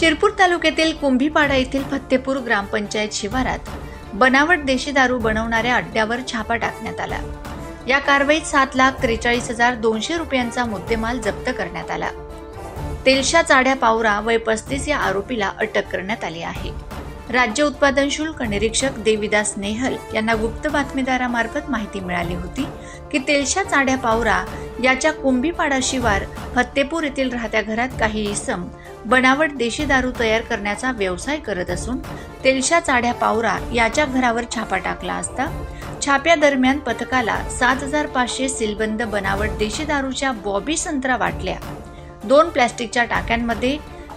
शिरपूर तालुक्यातील कुंभीपाडा येथील फत्तेपूर ग्रामपंचायत शिवारात बनावट देशी दारू बनवणाऱ्या अड्ड्यावर छापा टाकण्यात आला. या कारवाईत सात लाख त्रेचाळीस हजार दोनशे रुपयांचा मुद्देमाल जप्त करण्यात आला. तेलशा चाड्या पावरा वय पस्तीस या आरोपीला अटक करण्यात आली आहे. राज्य उत्पादन शुल्क निरीक्षक देविदास नेहल यांना गुप्त बातमीदारामार्फत माहिती मिळाली होती की तेलशा चाड्या पावरा याच्या कुंभीपाडा शिवार फत्तेपूर येथील राहत्या घरात काही इसम बनावट देशी दारू तयार करण्याचा व्यवसाय करत असून तेलशा चाड्या पावरा याच्या घरावर छापा टाकला असता छाप्या दरम्यान पथकाला सात हजार पाचशे सीलबंद बनावट देशी दारूच्या बॉबी संत्रा वाटल्या. दोन प्लॅस्टिकच्या टाक्यांमध्ये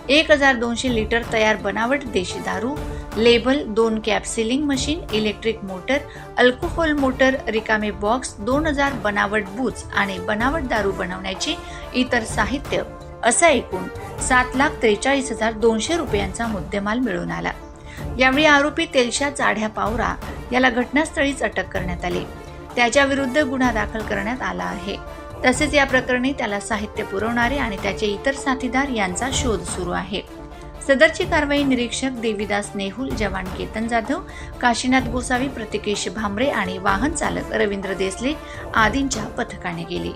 एक हजार दोनशे लिटर तयार बनावट देशी दारू लेबल दोन cap sealing machine electric motor alcohol motor रिकामे बॉक्स दोन हजार बनावट बूच आणि बनावट दारू बनवण्याचे इतर साहित्य. असा एकूण सात लाख त्रेचाळीस हजार दोनशे रुपयांचा मुद्देमाल मिळून आला. यावेळी आरोपी तेलशा चाढ्या पावरा याला घटनास्थळीच अटक करण्यात आली. त्याच्या विरुद्ध गुन्हा दाखल करण्यात आला आहे. तसेच या प्रकरणी त्याला साहित्य पुरवणारे आणि त्याचे इतर साथीदार यांचा शोध सुरू आहे. सदरची कारवाई निरीक्षक देवीदास नेहुल जवान केतन जाधव काशीनाथ गोसावी प्रतिकेश भांबरे आणि वाहन चालक रवींद्र देसले आदींच्या पथकाने केली.